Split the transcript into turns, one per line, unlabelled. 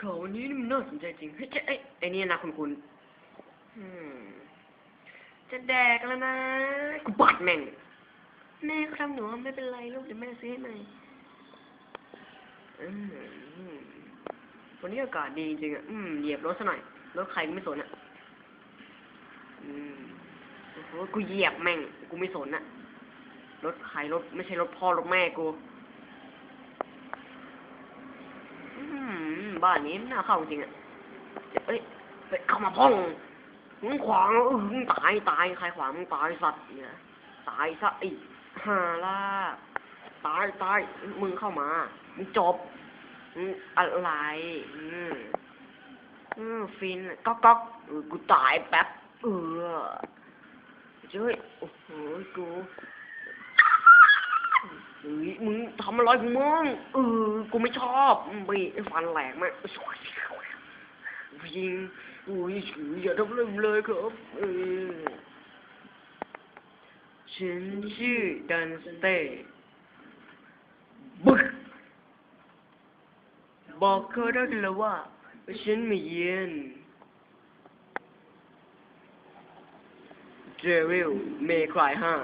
เขาวันนี้นี่มันน่าสนใจจริงเฮ้ยเจ๊เอ้ไอ้นี่นะคุณคุณจะแดกแล้วนะกูบาดแม่ง แม่ครับหนูไม่เป็นไรลูกเดี๋ยวแม่ซื้อให้ใหม่วันนี้อากาศดีจริงอะ อืมเหยียบรถซะหน่อย รถใครก็ไม่สนอะ อืมโอ้โหกูเหยียบแม่ง กูไม่สนอะ รถใครรถไม่ใช่รถพ่อรถแม่กู อื มบ้านนี้น่าเข้าจริงอะเอ้ยเฮ้ยเข้ามาพ่องมึงขวางแล้วอื้อมึงตายตายใครขวางมึงตายสัตว์เนี่ยตายซะไอ้ห่าล่ะตายตายมึงเข้ามามึงจบมึงอะไรอืมอืมฟินก๊อกก๊อกเออกูตายแป๊บเออเจ้ยโอ้โหกู เฮ้ยมึงทำอะไรของมึงเออกูไม่ชอบไม่ฟันแหลกมากยิงอุ้ยอย่าทำอะไรผมเลยครับเออฉันชื่อดันสเต้บึกบอกเขาได้เลยว่าฉันไม่เย็นเจวิลเมย์คลายห้า